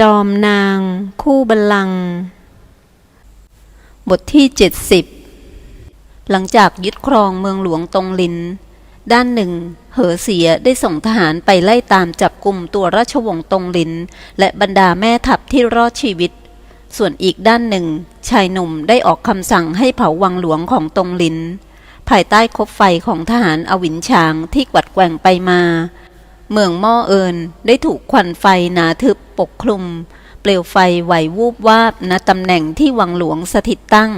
จอมนาง คู่บัลลังก์บทที่ 70 หลังจากยึดครองเมืองหลวงตงลิน ด้านหนึ่ง เหอเสียได้ส่งทหารไปไล่ตามจับกลุ่มตัวราชวงศ์ตงลิน และบรรดาแม่ทัพที่รอดชีวิต ส่วนอีกด้านหนึ่ง ชายหนุ่มได้ออกคำสั่งให้เผาวังหลวงของตงลิน ภายใต้คบไฟของทหารอวินชางที่กวัดแกว่งไปมา เมืองม่อเอินได้ถูกควันไฟหนาทึบปกคลุม เปลวไฟไหววูบวาบณตำแหน่งที่วังหลวงสถิตตั้ง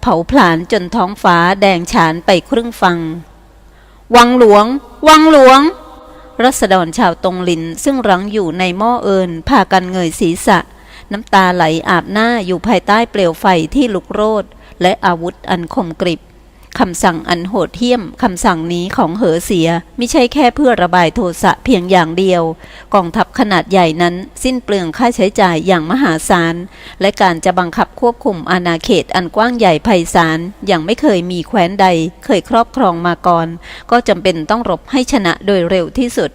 เผาผลาญจนท้องฟ้าแดงฉานไปครึ่งฟัง วังหลวง วังหลวง รัษฎรชาวตงลินซึ่งรังอยู่ในหม้อเอินพากันเงยศีรษะ น้ำตาไหลอาบหน้าอยู่ภายใต้เปลวไฟที่ลุกโรดและอาวุธอันคมกริบ คำสั่งอันโหดเหี้ยมคำสั่งนี้ของเหอเสียไม่ใช่แค่เพื่อระบายโทสะเพียงอย่างเดียว กองทัพขนาดใหญ่นั้น สิ้นเปลืองค่าใช้จ่ายอย่างมหาศาล และการจะบังคับควบคุมอาณาเขตอันกว้างใหญ่ไพศาลอย่างไม่เคยมีแคว้นใด เคยครอบครองมาก่อน ก็จำเป็นต้องรบให้ชนะโดยเร็วที่สุด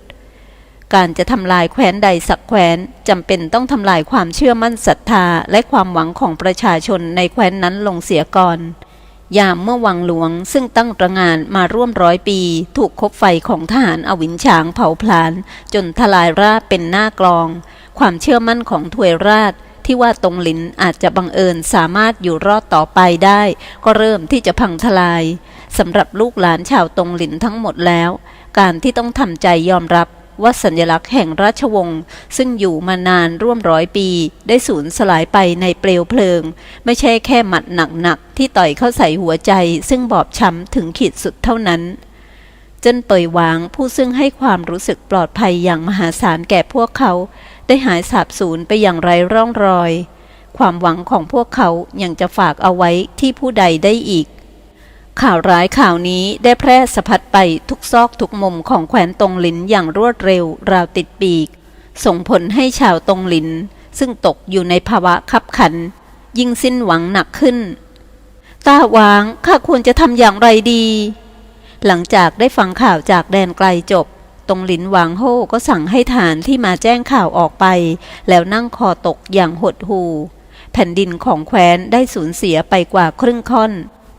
การจะทำลายแคว้นใดสักแคว้นจำเป็นต้องทำลายความเชื่อมั่นศรัทธาและความหวังของประชาชนในแคว้นนั้นลงเสียก่อน ยามเมื่อวังหลวง ซึ่งตั้งตระงานมาร่วมร้อยปี ถูกคบไฟของทหารอวินฉางเผาพลาน จนทลายราบเป็นหน้ากลอง ความเชื่อมั่นของถวยราชที่ว่าตรงหลินอาจจะบังเอิญสามารถอยู่รอดต่อไปได้ ก็เริ่มที่จะพังทลายสำหรับลูกหลานชาวตรงหลินทั้งหมดแล้ว การที่ต้องทำใจยอมรับ ว่าสัญลักษณ์แห่งราชวงศ์ซึ่งอยู่มานานร่วมร้อยปี ได้สูญสลายไปในเปลวเพลิง ไม่ใช่แค่หมัดหนักๆที่ต่อยเข้าใส่หัวใจ ซึ่งบอบช้ำถึงขีดสุดเท่านั้นจนเปยหวางผู้ซึ่งให้ความรู้สึกปลอดภัยอย่างมหาศาลแก่พวกเขา ได้หายสาบสูญไปอย่างไรร่องรอย ความหวังของพวกเขายังจะฝากเอาไว้ที่ผู้ใดได้อีก ข่าวร้ายข่าวนี้ได้แพร่สะพัดไปทุกซอกทุกมุมของแคว้นตงหลินอย่างรวดเร็วราวติดปีก ส่งผลให้ชาวตงหลิน ซึ่งตกอยู่ในภาวะคับขัน ยิ่งสิ้นหวังหนักขึ้น ตาหวางข้าควรจะทำอย่างไรดี หลังจากได้ฟังข่าวจากแดนไกลจบตรงหลินหวางโฮก็สั่งให้ฐานที่มาแจ้งข่าวออกไป แล้วนั่งคอตกอย่างหดหูแผ่นดินของแคว้นได้สูญเสียไปกว่าครึ่งค่อน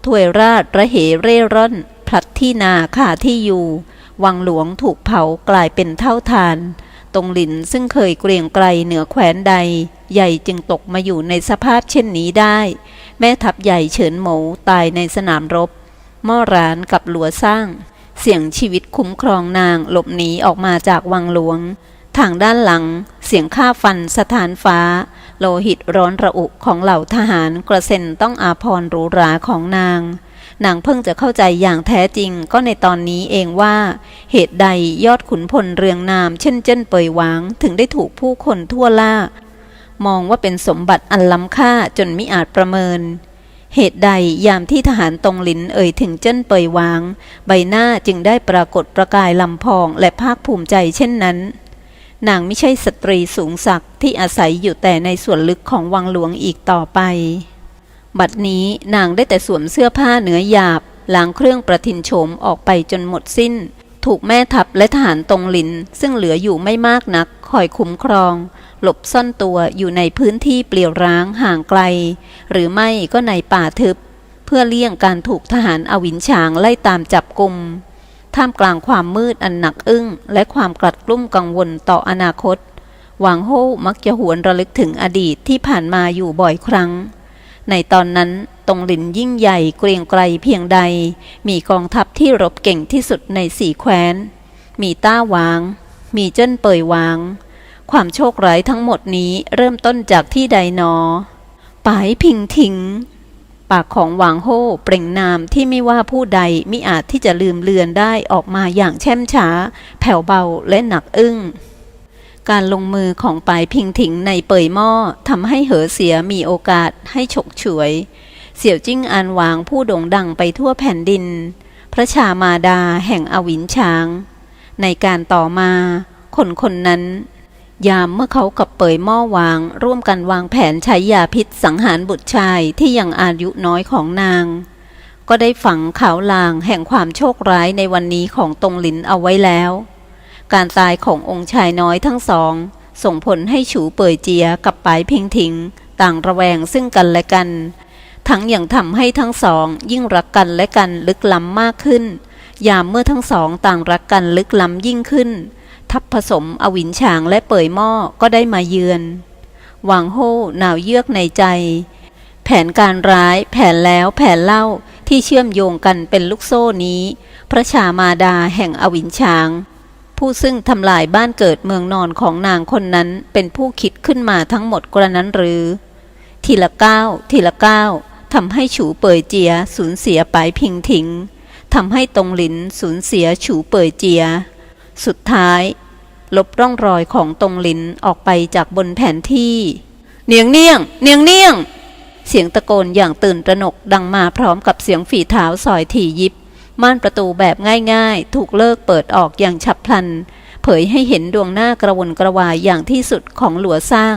ถวยราชระเหเร่ร่อน พลัดที่นาขาที่อยู่ วังหลวงถูกเผากลายเป็นเท่าทาน ตรงหลินซึ่งเคยเกรียงไกรเหนือแคว้นใด ใหญ่จึงตกมาอยู่ในสภาพเช่นนี้ได้ แม่ทัพใหญ่เฉินหมูตายในสนามรบม่อร้านกับหลัวสร้าง เสี่ยงชีวิตคุ้มครองนางหลบหนีออกมาจากวังหลวง ทางด้านหลัง เสียงฆ่าฟันสถานฟ้า โลหิตร้อนระอุของเหล่าทหารกระเซ็นต้องอาพรหรูหราของนาง นางเพิ่งจะเข้าใจอย่างแท้จริงก็ในตอนนี้เองว่า เหตุใดยอดขุนพลเรืองนาม เช่นเจิ้นเปยหวางถึงได้ถูกผู้คนทั่วล่า มองว่าเป็นสมบัติอันล้ำค่าจนมิอาจประเมินเหตุใดยามที่ทหารตรงหลินเอ่ยถึงเจิ้นเปยหวาง ใบหน้าจึงได้ปรากฏประกายลำพองและภาคภูมิใจเช่นนั้น นางไม่ใช่สตรีสูงศักดิ์ที่อาศัยอยู่แต่ในส่วนลึกของวังหลวงอีกต่อไป บัดนี้นางได้แต่สวมเสื้อผ้าเนื้อหยาบล้างเครื่องประทินโฉมออกไปจนหมดสิ้น ถูกแม่ทัพและทหารตรงหลิน ซึ่งเหลืออยู่ไม่มากนัก คอยคุ้มครอง หลบซ่อนตัวอยู่ในพื้นที่เปลี่ยวร้างห่างไกล หรือไม่ก็ในป่าทึบ เพื่อเลี่ยงการถูกทหารอวินฉางไล่ตามจับกลุ่ม ท่ามกลางความมืดอันหนักอึ้ง และความกลัดกลุ้มกังวลต่ออนาคต หวางโฮมักจะหวนระลึกถึงอดีตที่ผ่านมาอยู่บ่อยครั้ง ในตอนนั้นตรงหลินยิ่งใหญ่เกรียงไกรเพียงใด มีกองทัพที่รบเก่งที่สุดในสี่แคว้น มีต้าหวาง มีเจิ้นเปยหวาง ความโชคร้ายทั้งหมดนี้เริ่มต้นจากที่ใดนอปายพิงถิงากของหวางโฮเปล่งนามที่ไม่ว่าผู้ใดมิอาจที่จะลืมเลือนได้ออกมาอย่างแช่มช้า แผ่วเบาและหนักอึ้งการลงมือของปลายพิงถิงในเปยหม้อทำให้เหอเสียมีโอกาสให้ฉกฉวย เสี่ยวจิ้งอานหวางผู้โด่งดังไปทั่วแผ่นดิน พระชามาดาแห่งอวินช้าง ในการต่อมา คนคนนั้น ยามเมื่อเขากับเปยหม้อวาง ร่วมกันวางแผนใช้ยาพิษสังหารบุตรชายที่ยังอายุน้อยของนาง ก็ได้ฝังข่าวลางแห่งความโชคร้ายในวันนี้ของตรงหลินเอาไว้แล้ว การตายขององค์ชายน้อยทั้งสอง ส่งผลให้ฉูเปยเจียกับปายพิงถิง ต่างระแวงซึ่งกันและกัน ทั้งยังทำให้ทั้งสอง ยิ่งรักกันและกันลึกล้ำมากขึ้น ยามเมื่อทั้งสองต่างรักกันลึกล้ำยิ่งขึ้น ทับผสมอวินฉางและเปยหม้อก็ได้มาเยือน หวางโฮหนาวเยือกในใจ แผนการร้ายแผนแล้วแผนเล่าที่เชื่อมโยงกันเป็นลูกโซ่นี้ พระชามาดาแห่งอวินฉาง ผู้ซึ่งทำลายบ้านเกิดเมืองนอนของนางคนนั้นเป็นผู้คิดขึ้นมาทั้งหมดกระนั้นหรือ ทีละก้าวทีละก้าวทำให้ฉูเปยเจียสูญเสียไปพิงถิงทำให้ตรงหลินสูญเสียฉูเปยเจีย สุดท้าย ลบร่องรอยของตรงลินออกไปจากบนแผนที่ เนียงเนียงเนียงเนียง เสียงตะโกนอย่างตื่นตระหนกดังมาพร้อมกับเสียงฝีเท้าสอยถี่ยิบ ม่านประตูแบบง่ายๆ ถูกเลิกเปิดออกอย่างฉับพลัน เผยให้เห็นดวงหน้ากระวนกระวายอย่างที่สุดของหลัวสร้าง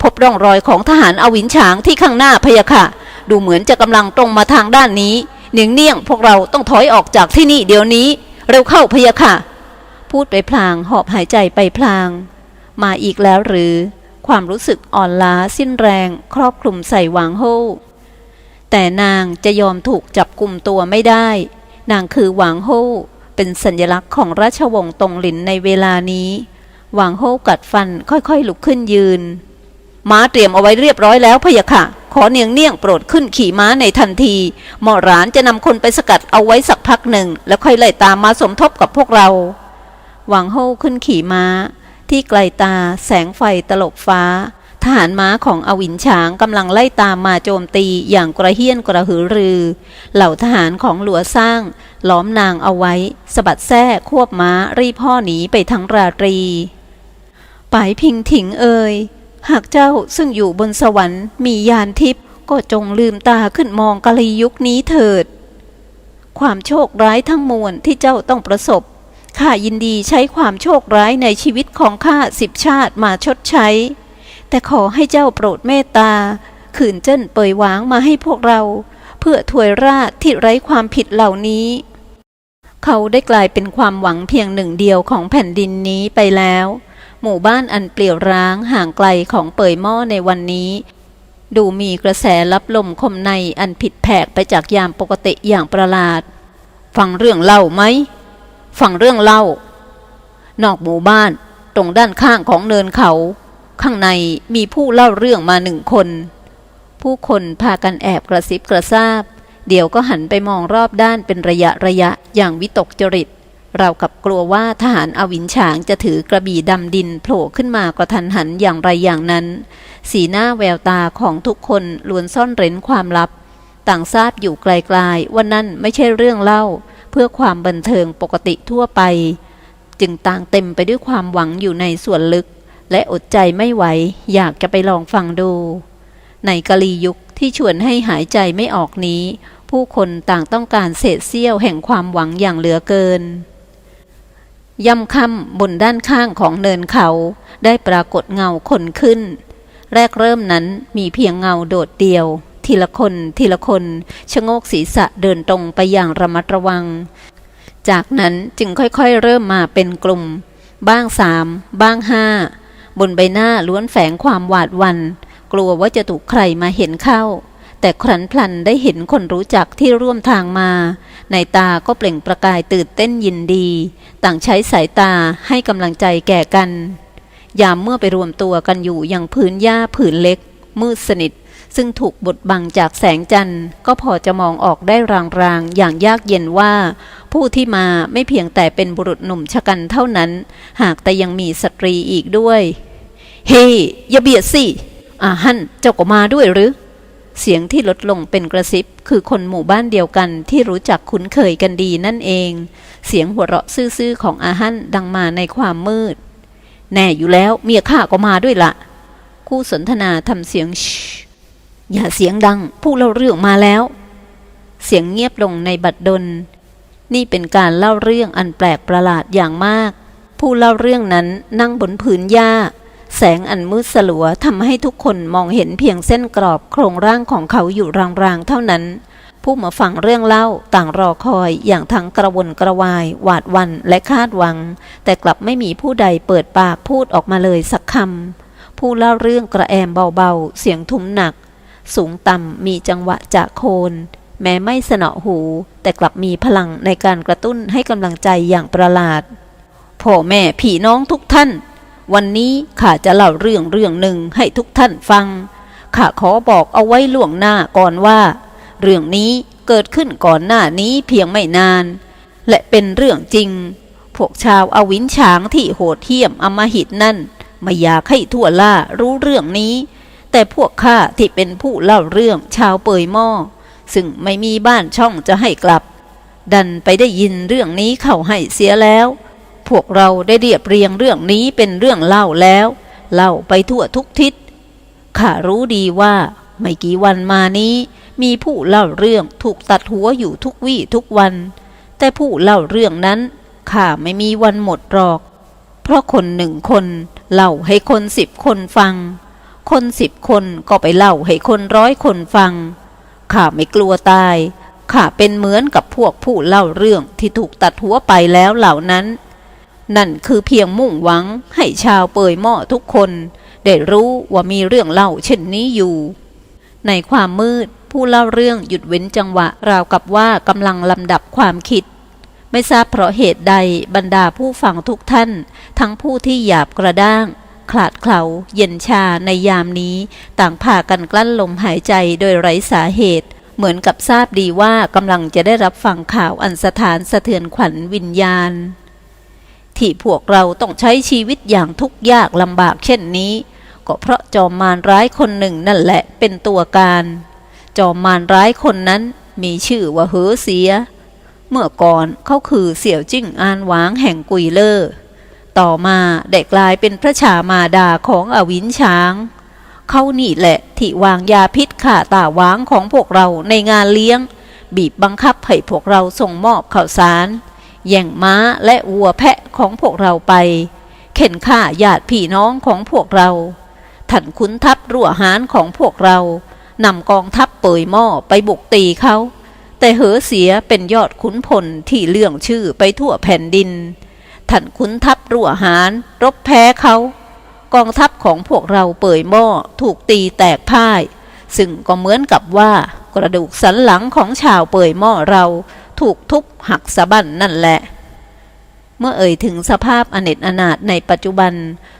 พบร่องรอยของทหารอวินฉางที่ข้างหน้าพะยะค่ะ ดูเหมือนจะกำลังตรงมาทางด้านนี้ เนียงเนียงพวกเราต้องถอยออกจากที่นี่เดี๋ยวนี้ เร็วเข้าพะยะค่ะ พูดไปพลางหอบหายใจไปพลาง มาอีกแล้วหรือ ความรู้สึกอ่อนล้าสิ้นแรง ครอบคลุมใส่หวางโฮแต่นางจะยอมถูกจับกลุ่มตัวไม่ได้ นางคือหวางโฮเป็นสัญลักษณ์ของราชวงศ์ตงหลินในเวลานี้หวางโฮกัดฟันค่อยๆลุกขึ้นยืน ม้าเตรียมเอาไว้เรียบร้อยแล้วพะยะค่ะ ขอเนียงเนียงโปรดขึ้นขี่ม้าในทันที หมอรานจะนำคนไปสกัดเอาไว้สักพักหนึ่ง แล้วค่อยไล่ตามมาสมทบกับพวกเรา หวังโฮขึ้นขี่ม้า ที่ไกลตาแสงไฟตลบฟ้า ทหารม้าของอวินฉางกำลังไล่ตามมาโจมตีอย่างกระเฮี้ยนกระหือรือ เหล่าทหารของหลัวสร้าง ล้อมนางเอาไว้สะบัดแท้ควบม้ารีพ่อหนีไปทั้งราตรีปายพิงถิงเอ่ยหากเจ้าซึ่งอยู่บนสวรรค์มียานทิพย์ก็จงลืมตาขึ้นมองกะลียุคนี้เถิด ความโชคร้ายทั้งมวลที่เจ้าต้องประสบ ข้ายินดีใช้ความโชคร้ายในชีวิตของข้าสิบชาติมาชดใช้ แต่ขอให้เจ้าโปรดเมตตา ขืนเจิ้นเปยหวางมาให้พวกเรา เพื่อถวยราชที่ไร้ความผิดเหล่านี้ เขาได้กลายเป็นความหวังเพียงหนึ่งเดียวของแผ่นดินนี้ไปแล้ว หมู่บ้านอันเปลี่ยวร้างห่างไกลของเปยหม้อในวันนี้ ดูมีกระแสรับลมคมในอันผิดแผกไปจากยามปกติอย่างประหลาด ฟังเรื่องเล่าไหม ฟังเรื่องเล่า นอกหมู่บ้านตรงด้านข้างของเนินเขา ข้างในมีผู้เล่าเรื่องมาหนึ่งคน ผู้คนพากันแอบกระซิบกระซาบ เดี๋ยวก็หันไปมองรอบด้านเป็นระยะระยะอย่างวิตกจริต เรากับกลัวว่าทหารอวินฉางจะถือกระบี่ดำดินโผล่ขึ้นมากระทันหันอย่างไรอย่างนั้น สีหน้าแววตาของทุกคนล้วนซ่อนเร้นความลับ ต่างทราบอยู่ไกลๆว่านั่นไม่ใช่เรื่องเล่า เพื่อความบันเทิงปกติทั่วไป จึงต่างเต็มไปด้วยความหวังอยู่ในส่วนลึก และอดใจไม่ไหว อยากจะไปลองฟังดู ในกะลียุคที่ชวนให้หายใจไม่ออกนี้ ผู้คนต่างต้องการเศษเสี้ยวแห่งความหวังอย่างเหลือเกินย่ำค่ำบนด้านข้างของเนินเขา ได้ปรากฏเงาคนขึ้น แรกเริ่มนั้นมีเพียงเงาโดดเดียว ทีละคน ทีละคนชะโงกศีรษะเดินตรงไปอย่างระมัดระวัง จากนั้นจึงค่อยๆเริ่มมาเป็นกลุ่ม บ้างสามบ้างห้าบนใบหน้าล้วนแฝงความหวาดวัน กลัวว่าจะถูกใครมาเห็นเข้า แต่ครั้นพลันได้เห็นคนรู้จักที่ร่วมทางมา ในตาก็เปล่งประกายตื่นเต้นยินดี ต่างใช้สายตาให้กำลังใจแก่กัน ยามเมื่อไปรวมตัวกันอยู่อย่างพื้นหญ้าผืนเล็ก มืดสนิท ซึ่งถูกบดบังจากแสงจันทร์ก็พอจะมองออกได้รางๆ อย่างยากเย็นว่า ผู้ที่มาไม่เพียงแต่เป็นบุรุษหนุ่มชะกันเท่านั้น หากแต่ยังมีสตรีอีกด้วย เฮ้อย่าเบียดสิอาฮั่นเจ้าก็มาด้วยหรือ เสียงที่ลดลงเป็นกระซิบ คือคนหมู่บ้านเดียวกันที่รู้จักคุ้นเคยกันดีนั่นเอง เสียงหัวเราะซื่อๆของอาฮั่นดังมาในความมืด แน่อยู่แล้วเมียข้าก็มาด้วยละคู่สนทนาทำเสียงช อย่าเสียงดัง ผู้เล่าเรื่องมาแล้ว เสียงเงียบลงในบัดดล นี่เป็นการเล่าเรื่องอันแปลกประหลาดอย่างมาก ผู้เล่าเรื่องนั้นนั่งบนผืนหญ้า แสงอันมืดสลัวทำให้ทุกคนมองเห็นเพียงเส้นกรอบโครงร่างของเขาอยู่รางๆเท่านั้น ผู้มาฟังเรื่องเล่าต่างรอคอยอย่างทั้งกระวนกระวาย หวาดวันและคาดหวัง แต่กลับไม่มีผู้ใดเปิดปากพูดออกมาเลยสักคำผู้เล่าเรื่องกระแอมเบาๆ เสียงทุ้มหนัก สูงต่ำมีจังหวะจะโคน แม้ไม่สนอหู แต่กลับมีพลังในการกระตุ้นให้กำลังใจอย่างประหลาดพ่อแม่พี่น้องทุกท่าน วันนี้ข้าจะเล่าเรื่องเรื่องหนึ่งให้ทุกท่านฟังข้าขอบอกเอาไว้ล่วงหน้าก่อนว่า เรื่องนี้เกิดขึ้นก่อนหน้านี้เพียงไม่นาน และเป็นเรื่องจริง พวกชาวอวินฉางที่โหดเหี้ยมอมหิตนั่นไม่อยากให้ทั่วล่ารู้เรื่องนี้ แต่พวกข้าที่เป็นผู้เล่าเรื่องชาวเปยหม้อซึ่งไม่มีบ้านช่องจะให้กลับ ดันไปได้ยินเรื่องนี้เข้าให้เสียแล้ว พวกเราได้เรียบเรียงเรื่องนี้เป็นเรื่องเล่าแล้ว เล่าไปทั่วทุกทิศข้ารู้ดีว่าไม่กี่วันมานี้ มีผู้เล่าเรื่องถูกตัดหัวอยู่ทุกวี่ทุกวัน แต่ผู้เล่าเรื่องนั้นข้าไม่มีวันหมดหรอก เพราะคนหนึ่งคนเล่าให้คนสิบคนฟัง คนสิบคนก็ไปเล่าให้คนร้อยคนฟัง ข้าไม่กลัวตาย ข้าเป็นเหมือนกับพวกผู้เล่าเรื่องที่ถูกตัดหัวไปแล้วเหล่านั้น นั่นคือเพียงมุ่งหวังให้ชาวเปยหม้อทุกคน ได้รู้ว่ามีเรื่องเล่าเช่นนี้อยู่ ในความมืดผู้เล่าเรื่องหยุดเว้นจังหวะราวกับว่ากำลังลำดับความคิด ไม่ทราบเพราะเหตุใดบรรดาผู้ฟังทุกท่าน ทั้งผู้ที่หยาบกระด้าง ขลาดเขลาเย็นชาในยามนี้ ต่างพากันกลั้นลมหายใจโดยไร้สาเหตุ เหมือนกับทราบดีว่ากำลังจะได้รับฟังข่าวอันสถานสะเทือนขวัญวิญญาณ ที่พวกเราต้องใช้ชีวิตอย่างทุกข์ยากลำบากเช่นนี้ ก็เพราะจอมมารร้ายคนหนึ่งนั่นแหละเป็นตัวการ จอมมารร้ายคนนั้นมีชื่อว่าเหอเสีย เมื่อก่อนเขาคือเสี่ยวจิ้งอานหวางแห่งกุยเลอร์ ต่อมาได้กลายเป็นพระชามาดาของอวินช้าง เขานี่แหละที่วางยาพิษข่าตาหวางของพวกเราในงานเลี้ยง บีบบังคับให้พวกเราส่งมอบข่าวสารแย่งม้าและวัวแพะของพวกเราไป เข็นฆ่าญาติพี่น้องของพวกเราท่านขุนทัพรั่วหารของพวกเรานำกองทัพเปยหม้อไปบุกตีเขา แต่เหอเสียเป็นยอดขุนพลที่เลื่องชื่อไปทั่วแผ่นดิน ท่านขุนทัพรั่วหาร รบแพ้เขากองทัพของพวกเราเปยหม้อถูกตีแตกพ่าย ซึ่งก็เหมือนกับว่ากระดูกสันหลังของชาวเปยหม้อเราถูกทุบหักสะบั้นนั่นแหละ เมื่อเอ่ยถึงสภาพอเนจอนาถในปัจจุบัน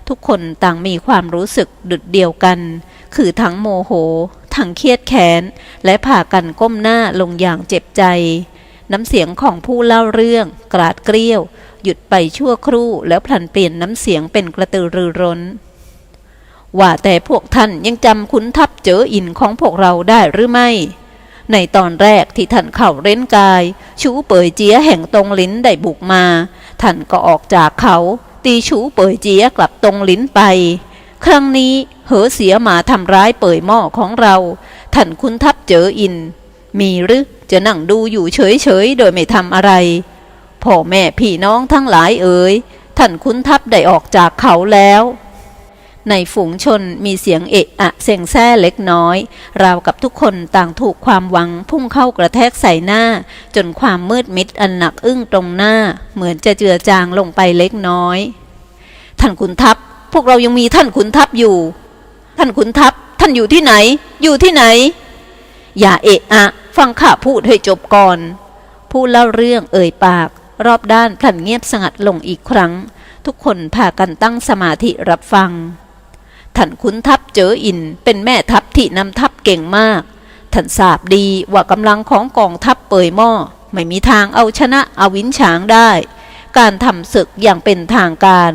ทุกคนต่างมีความรู้สึกดุดเดียวกัน คือทั้งโมโห ทั้งเครียดแค้น และผ่ากันก้มหน้าลงอย่างเจ็บใจ น้ำเสียงของผู้เล่าเรื่องกราดเกรี้ยว หยุดไปชั่วครู่แล้วพลันเปลี่ยนน้ำเสียงเป็นกระตือรือร้น ว่าแต่พวกท่านยังจำขุนทัพเจออินของพวกเราได้หรือไม่ ในตอนแรกที่ท่านเข้าเร้นกาย ชูเปยเจียแห่งตรงลิ้นได้บุกมา ท่านก็ออกจากเขา ตีชูเปยเจียกลับตรงลิ้นไป ครั้งนี้เหอเสียมาทำร้ายเปยหม้อของเรา ท่านคุณทัพเจออิน มีหรือจะนั่งดูอยู่เฉยๆโดยไม่ทำอะไร พ่อแม่พี่น้องทั้งหลายเอ๋ยท่านคุณทัพได้ออกจากเขาแล้ว ในฝูงชนมีเสียงเอะอะเสียงแซ่เล็กน้อย ราวกับทุกคนต่างถูกความหวังพุ่งเข้ากระแทกใส่หน้า จนความมืดมิดอันหนักอึ้งตรงหน้า เหมือนจะเจือจางลงไปเล็กน้อย ท่านขุนทัพ พวกเรายังมีท่านขุนทัพอยู่ ท่านขุนทัพ ท่านอยู่ที่ไหน อยู่ที่ไหน อย่าเอะอะ ฟังข้าพูดให้จบก่อนผู้เล่าเรื่องเอ่ยปาก รอบด้านพลันเงียบสงัดลงอีกครั้ง ทุกคนพากันตั้งสมาธิรับฟังท่านขุนทัพเจออินเป็นแม่ทัพที่นำทัพเก่งมากท่านทราบดีว่ากำลังของกองทัพเปยหม้อไม่มีทางเอาชนะอวินฉางได้ การทำศึกอย่างเป็นทางการ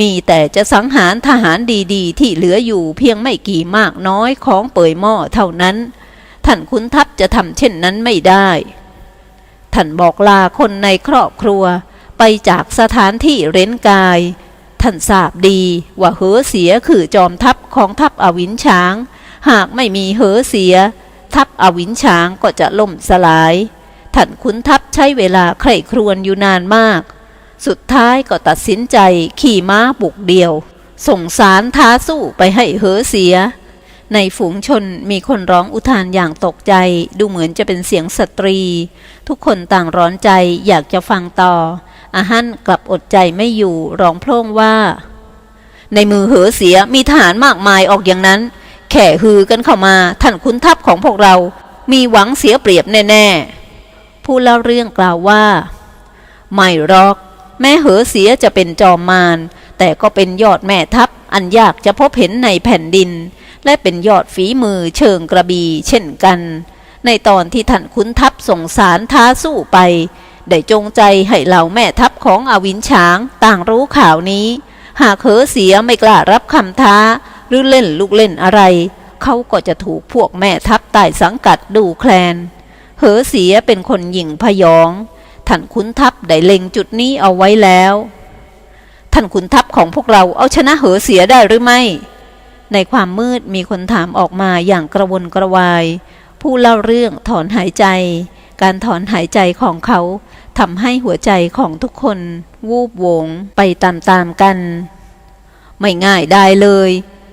มีแต่จะสังหารทหารดีๆ ที่เหลืออยู่เพียงไม่กี่มากน้อยของเปยหม้อเท่านั้น ท่านขุนทัพจะทำเช่นนั้นไม่ได้ ท่านบอกลาคนในครอบครัว ไปจากสถานที่เร้นกาย ท่านทราบดีว่าเหอเสียคือจอมทัพของทัพอวินช้าง หากไม่มีเหอเสีย ทัพอวินช้างก็จะล่มสลายท่านขุนทัพใช้เวลาใคร่ครวญอยู่นานมาก สุดท้ายก็ตัดสินใจขี่ม้าบุกเดียว ส่งสารท้าสู้ไปให้เหอเสีย ในฝูงชนมีคนร้องอุทานอย่างตกใจ ดูเหมือนจะเป็นเสียงสตรี ทุกคนต่างร้อนใจอยากจะฟังต่อ อาหันกลับอดใจไม่อยู่ร้องโพร่งว่า ในมือเหอเสียมีทหารมากมายออกอย่างนั้น แข่ฮือกันเข้ามาท่านคุณทัพของพวกเรา มีหวังเสียเปรียบแน่ๆผู้เล่าเรื่องกล่าวว่า ไม่รอกแม้เหอเสียจะเป็นจอมมารแต่ก็เป็นยอดแม่ทัพอันยากจะพบเห็นในแผ่นดิน และเป็นยอดฝีมือเชิงกระบีเช่นกัน ในตอนที่ท่านขุนทัพส่งสารท้าสู้ไป ได้จงใจให้เหล่าแม่ทัพของอวินช้างต่างรู้ข่าวนี้ หากเหอเสียไม่กล้ารับคำท้า หรือเล่นลูกเล่นอะไร เขาก็จะถูกพวกแม่ทัพใต้สังกัดดูแคลนเหอเสียเป็นคนหยิ่งพยองท่านขุนทัพได้เล็งจุดนี้เอาไว้แล้ว ท่านขุนทัพของพวกเราเอาชนะเหอเสียได้หรือไม่ ในความมืดมีคนถามออกมาอย่างกระวนกระวาย ผู้เล่าเรื่องถอนหายใจ การถอนหายใจของเขาทำให้หัวใจของทุกคน วูบโวงไปตามๆกัน ไม่ง่ายได้เลย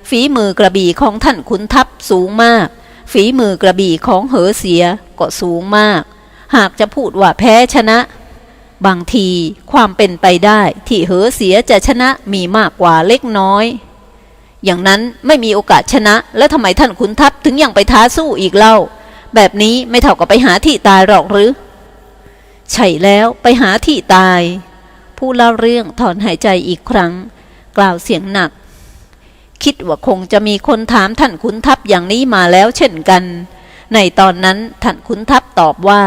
ฝีมือกระบี่ของท่านขุนทัพสูงมาก ฝีมือกระบี่ของเหอเสียก็สูงมาก หากจะพูดว่าแพ้ชนะ บางทีความเป็นไปได้ที่เหอเสียจะชนะมีมากกว่าเล็กน้อย อย่างนั้นไม่มีโอกาสชนะ แล้วทำไมท่านขุนทัพถึงยังไปท้าสู้อีกเล่า แบบนี้ไม่เท่ากับไปหาที่ตายหรอกหรือ ใช่แล้วไปหาที่ตาย ผู้เล่าเรื่องถอนหายใจอีกครั้ง กล่าวเสียงหนัก คิดว่าคงจะมีคนถามท่านขุนทัพอย่างนี้มาแล้วเช่นกัน ในตอนนั้นท่านขุนทัพตอบว่า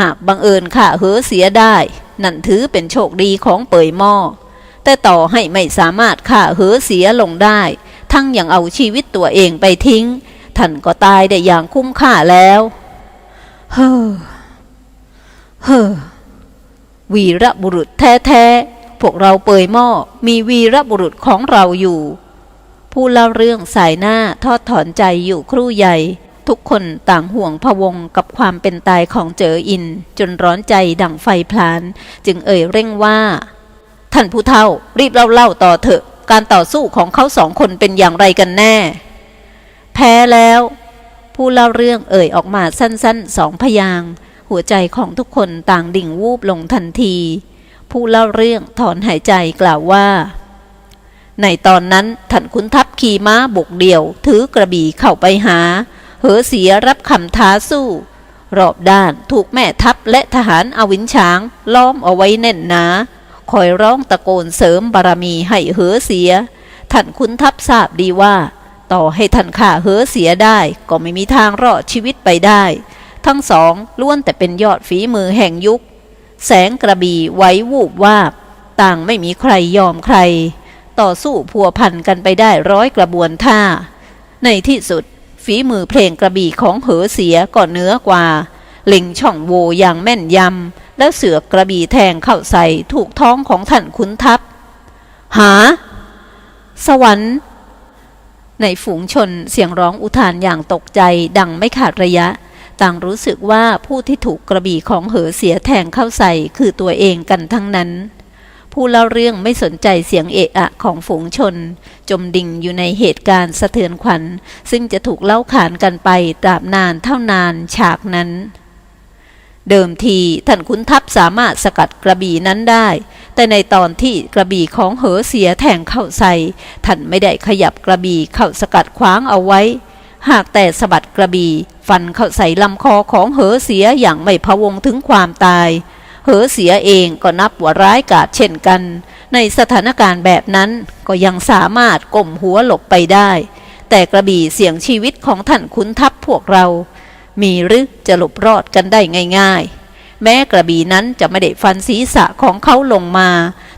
หากบังเอิญข้าเหอเสียได้ นั่นถือเป็นโชคดีของเปยหม้อ แต่ต่อให้ไม่สามารถฆ่าเหอเสียลงได้ ทั้งยังเอาชีวิตตัวเองไปทิ้ง ท่านก็ตายได้อย่างคุ้มค่าแล้ว เฮ้อ เฮ้อ วีระบุรุษแท้ๆ พวกเราเปยหม้อมีวีระบุรุษของเราอยู่ ผู้เล่าเรื่องสายหน้าทอดถอนใจอยู่ครู่ใหญ่ ทุกคนต่างห่วงพะวงกับความเป็นตายของเจออิน จนร้อนใจดั่งไฟพลาน จึงเอ่ยเร่งว่า ท่านผู้เฒ่า รีบเล่าเล่าต่อเถอะ การต่อสู้ของเขาสองคนเป็นอย่างไรกันแน่ แพ้แล้ว ผู้เล่าเรื่องเอ่ยออกมาสั้นๆสองพยางหัวใจของทุกคนต่างดิ่งวูบลงทันที ผู้เล่าเรื่องถอนหายใจกล่าวว่า ในตอนนั้นท่านขุนทัพขี่ม้าบุกเดี่ยว ถือกระบี่เข้าไปหา เหอเสียรับคำท้าสู้ รอบด้านถูกแม่ทัพและทหารอวินช้าง ล้อมเอาไว้แน่นหนา คอยร้องตะโกนเสริมบารมีให้เหอเสีย ท่านขุนทัพทราบดีว่า ต่อให้ท่านข่าเหอเสียได้ ก็ไม่มีทางรอดชีวิตไปได้ ทั้งสองล้วนแต่เป็นยอดฝีมือแห่งยุค แสงกระบี่ไว้วูบวาบ ต่างไม่มีใครยอมใคร ต่อสู้พัวพันกันไปได้ร้อยกระบวนท่า ในที่สุดฝีมือเพลงกระบี่ของเหอเสียก็เนื้อกว่าเล็งช่องโวอย่างแม่นยำ แล้วเสือกกระบี่แทงเข้าใส่ถูกท้องของท่านขุนทัพ หา สวรรค์ ในฝูงชนเสียงร้องอุทานอย่างตกใจดังไม่ขาดระยะ ต่างรู้สึกว่าผู้ที่ถูกกระบี่ของเหอเสียแทงเข้าใส่คือตัวเองกันทั้งนั้น ผู้เล่าเรื่องไม่สนใจเสียงเอะอะของฝูงชน จมดิ่งอยู่ในเหตุการณ์สะเทือนขวัญ ซึ่งจะถูกเล่าขานกันไปตราบนานเท่านานฉากนั้น เดิมทีท่านขุนทัพสามารถสกัดกระบี่นั้นได้ แต่ในตอนที่กระบี่ของเหอเสียแทงเข้าใส่ท่านไม่ได้ขยับกระบี่เข้าสกัดขวางเอาไว้ หากแต่สะบัดกระบี่ฟันเข้าใส่ลำคอของเหอเสียอย่างไม่พะวงถึงความตาย เหอเสียเองก็นับว่าร้ายกาจเช่นกัน ในสถานการณ์แบบนั้นก็ยังสามารถก้มหัวหลบไปได้ แต่กระบี่เสี่ยงชีวิตของท่านขุนทัพพวกเรา มีหรือจะหลบรอดกันได้ง่าย ๆ แม้กระบี่นั้นจะไม่ได้ฟันศีรษะของเขาลงมา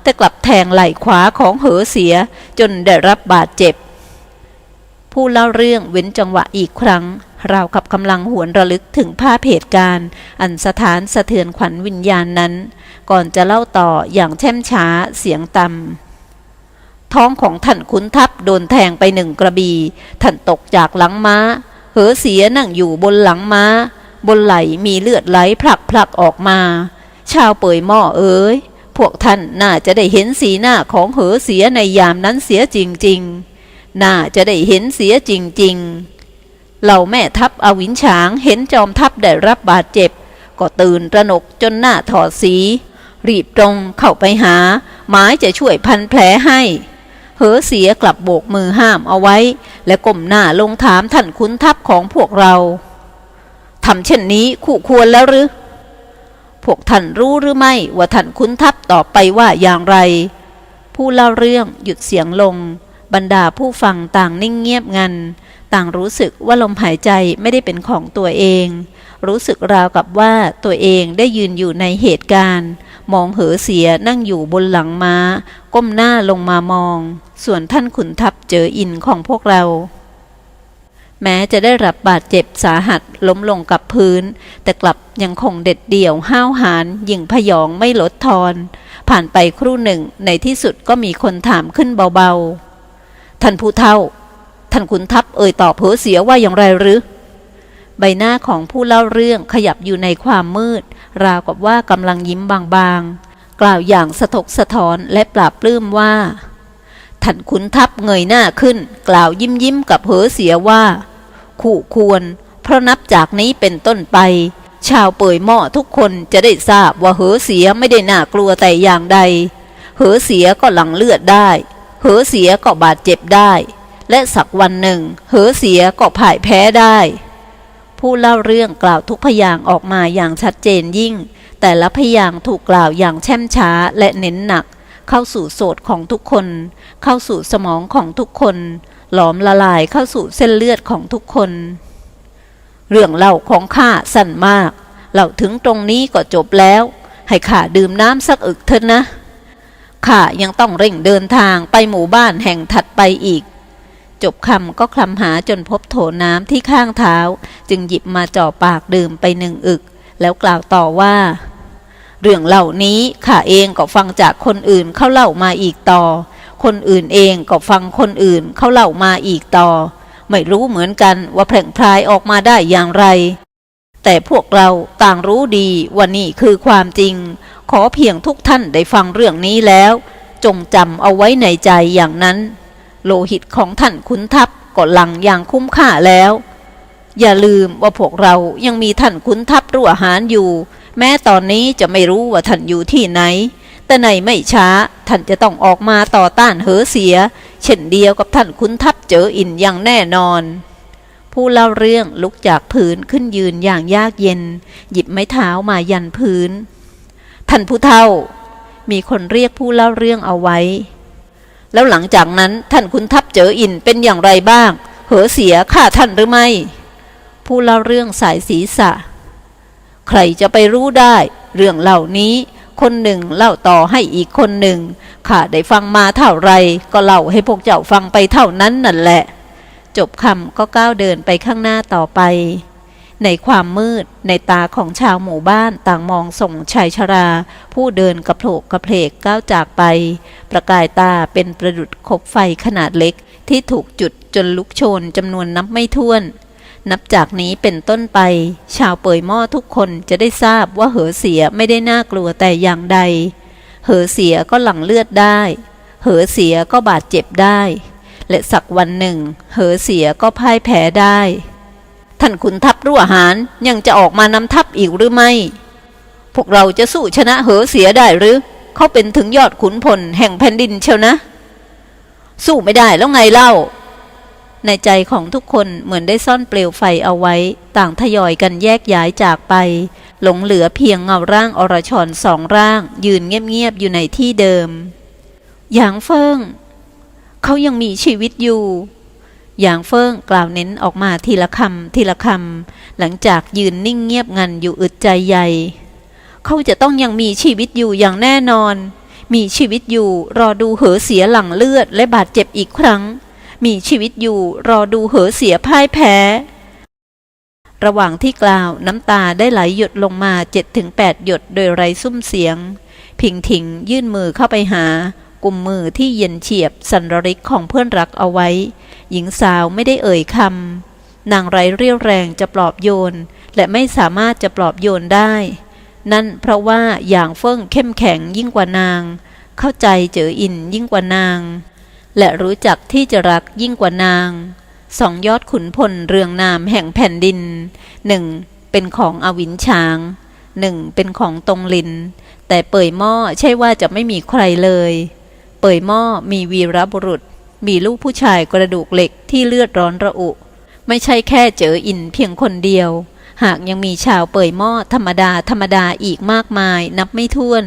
แต่กลับแทงไหล่ขวาของเหอเสียจนได้รับบาดเจ็บ ผู้เล่าเรื่องเว้นจังหวะอีกครั้ง ราวกับกำลังหวนระลึกถึงภาพเหตุการณ์ อันสถานสะเทือนขวัญวิญญาณนั้น ก่อนจะเล่าต่ออย่างแช่มช้าเสียงต่ำท้องของท่านขุนทัพโดนแทงไปหนึ่งกระบี่ท่านตกจากหลังม้า เหอเสียนั่งอยู่บนหลังม้า บนไหลมีเลือดไหลพลักพลักออกมา ชาวเปยหม้อเอ๋ยพวกท่านน่าจะได้เห็นสีหน้าของเหอเสียในยามนั้นเสียจริงๆ น่าจะได้เห็นเสียจริงๆ เหล่าแม่ทัพอวินฉางเห็นจอมทัพได้รับบาดเจ็บ ก็ตื่นระหนกจนหน้าถอดสี รีบตรงเข้าไปหา หมายจะช่วยพันแผลให้ เหอเสียกลับโบกมือห้ามเอาไว้ และก้มหน้าลงถามท่านขุนทัพของพวกเราทำเช่นนี้คู่ควรแล้วหรือ พวกท่านรู้หรือไม่ว่าท่านขุนทัพตอบไปว่าอย่างไร ผู้เล่าเรื่องหยุดเสียงลง บรรดาผู้ฟังต่างนิ่งเงียบงัน ต่างรู้สึกว่าลมหายใจไม่ได้เป็นของตัวเอง รู้สึกราวกับว่าตัวเองได้ยืนอยู่ในเหตุการณ์ มองเหอเสียนั่งอยู่บนหลังม้า ก้มหน้าลงมามอง ส่วนท่านขุนทัพเจออินของพวกเรา แม้จะได้รับบาดเจ็บสาหัสล้มลงกับพื้น แต่กลับยังคงเด็ดเดี่ยวห้าวหาญยิ่งพยองไม่ลดทอน ผ่านไปครู่หนึ่งในที่สุดก็มีคนถามขึ้นเบาๆ ท่านผู้เฒ่า ท่านขุนทัพเอ่ยตอบเพอเสียว่าอย่างไรหรือใบหน้าของผู้เล่าเรื่องขยับอยู่ในความมืด ราวกับว่ากำลังยิ้มบางๆ กล่าวอย่างสะทกสะท้อนและปราบปลื้มว่าท่านขุนทัพเงยหน้าขึ้น กล่าวยิ้มยิ้มกับเหอเสียว่า คู่ควร เพราะนับจากนี้เป็นต้นไป ชาวเป่ยหม้อทุกคนจะได้ทราบว่าเหอเสียไม่ได้น่ากลัวแต่อย่างใด เหอเสียก็หลังเลือดได้ เหอเสียก็บาดเจ็บได้ และสักวันหนึ่ง เหอเสียก็พ่ายแพ้ได้ ผู้เล่าเรื่องกล่าวทุกพยางออกมาอย่างชัดเจนยิ่ง แต่ละพยางถูกกล่าวอย่างแช่มช้าและเน้นหนัก เข้าสู่โสดของทุกคน เข้าสู่สมองของทุกคน หลอมละลายเข้าสู่เส้นเลือดของทุกคน เรื่องเล่าของข้าสั้นมากเล่าถึงตรงนี้ก็จบแล้ว ให้ข้าดื่มน้ำสักอึกเถอะนะข้ายังต้องเร่งเดินทางไปหมู่บ้านแห่งถัดไปอีก จบคำก็คลำหาจนพบโถน้ำที่ข้างเท้า จึงหยิบมาจ่อปากดื่มไปหนึ่งอึก แล้วกล่าวต่อว่า เรื่องเหล่านี้ข้าเองก็ฟังจากคนอื่นเขาเล่ามาอีกต่อ คนอื่นเองก็ฟังคนอื่นเขาเล่ามาอีกต่อ ไม่รู้เหมือนกันว่าแผล่งพรายออกมาได้อย่างไร แต่พวกเราต่างรู้ดีว่านี่คือความจริง ขอเพียงทุกท่านได้ฟังเรื่องนี้แล้ว จงจำเอาไว้ในใจอย่างนั้น โลหิตของท่านขุนทัพก็หลังอย่างคุ้มค่าแล้ว อย่าลืมว่าพวกเรายังมีท่านขุนทัพรั่วหารอยู่ แม้ตอนนี้จะไม่รู้ว่าท่านอยู่ที่ไหน แต่ในไม่ช้าท่านจะต้องออกมาต่อต้านเหอเสีย เช่นเดียวกับท่านขุนทัพเจออินอย่างแน่นอนผู้เล่าเรื่องลุกจากพื้นขึ้นยืนอย่างยากเย็น หยิบไม้เท้ามายันพื้น ท่านผู้เฒ่า มีคนเรียกผู้เล่าเรื่องเอาไว้ แล้วหลังจากนั้นท่านคุณทัพเจออินเป็นอย่างไรบ้าง เหอเสียฆ่าท่านหรือไม่ ผู้เล่าเรื่องสายศีรษะ ใครจะไปรู้ได้ เรื่องเหล่านี้ คนหนึ่งเล่าต่อให้อีกคนหนึ่งข้าได้ฟังมาเท่าไร ก็เล่าให้พวกเจ้าฟังไปเท่านั้นนั่นแหละ จบคำก็ก้าวเดินไปข้างหน้าต่อไป ในความมืด ในตาของชาวหมู่บ้านต่างมองส่งชายชรา ผู้เดินกระโผลกกระเพลกก้าวจากไป ประกายตาเป็นประดุดคบไฟขนาดเล็ก ที่ถูกจุดจนลุกโชนจำนวนนับไม่ถ้วน นับจากนี้เป็นต้นไป ชาวเปยหม้อทุกคนจะได้ทราบว่าเหอเสียไม่ได้น่ากลัวแต่อย่างใด เหอเสียก็หลั่งเลือดได้ เหอเสียก็บาดเจ็บได้ และสักวันหนึ่ง เหอเสียก็พ่ายแพ้ได้ ท่านขุนทัพรั่วหารยังจะออกมานำทัพอีกหรือไม่ พวกเราจะสู้ชนะเหอเสียได้หรือ เขาเป็นถึงยอดขุนพลแห่งแผ่นดินเชียวนะ สู้ไม่ได้แล้วไงเล่า ในใจของทุกคนเหมือนได้ซ่อนเปลวไฟเอาไว้ ต่างทยอยกันแยกย้ายจากไป หลงเหลือเพียงเงาร่างอรชรสองร่าง ยืนเงียบๆอยู่ในที่เดิม หยางเฟิงเขายังมีชีวิตอยู่ หยางเฟิงกล่าวเน้นออกมาทีละคำทีละคำหลังจากยืนนิ่งเงียบงันอยู่อึดใจใหญ่เขาจะต้องยังมีชีวิตอยู่อย่างแน่นอน มีชีวิตอยู่รอดูเหอเสียหลังเลือดและบาดเจ็บอีกครั้ง มีชีวิตอยู่รอดูเหอเสียพ่ายแพ้ ระหว่างที่กล่าวน้ำตาได้ไหลหยดลงมาเจ็ดถึงแปดหยดโดยไรซุ้มเสียง พิงถิงยื่นมือเข้าไปหา กลุ่มมือที่เย็นเฉียบสันรริกของเพื่อนรักเอาไว้ หญิงสาวไม่ได้เอ่ยคำนางไรเรี่ยวแรงจะปลอบโยน และไม่สามารถจะปลอบโยนได้ นั่นเพราะว่าอย่างเฟิ่งเข้มแข็งยิ่งกว่านาง เข้าใจเจออินยิ่งกว่านาง และรู้จักที่จะรักยิ่งกว่านางสองยอดขุนพลเรืองนามแห่งแผ่นดินหนึ่งเป็นของอวินช้างหนึ่งเป็นของตรงลิน แต่เป่ยหม้อใช่ว่าจะไม่มีใครเลย เปิยหม้อมีวีรบุรุษ มีลูกผู้ชายกระดูกเหล็กที่เลือดร้อนระอุ ไม่ใช่แค่เจออินเพียงคนเดียว หากยังมีชาวเปิยหม้อธรรมดาธรรมดาอีกมากมายนับไม่ถ้วน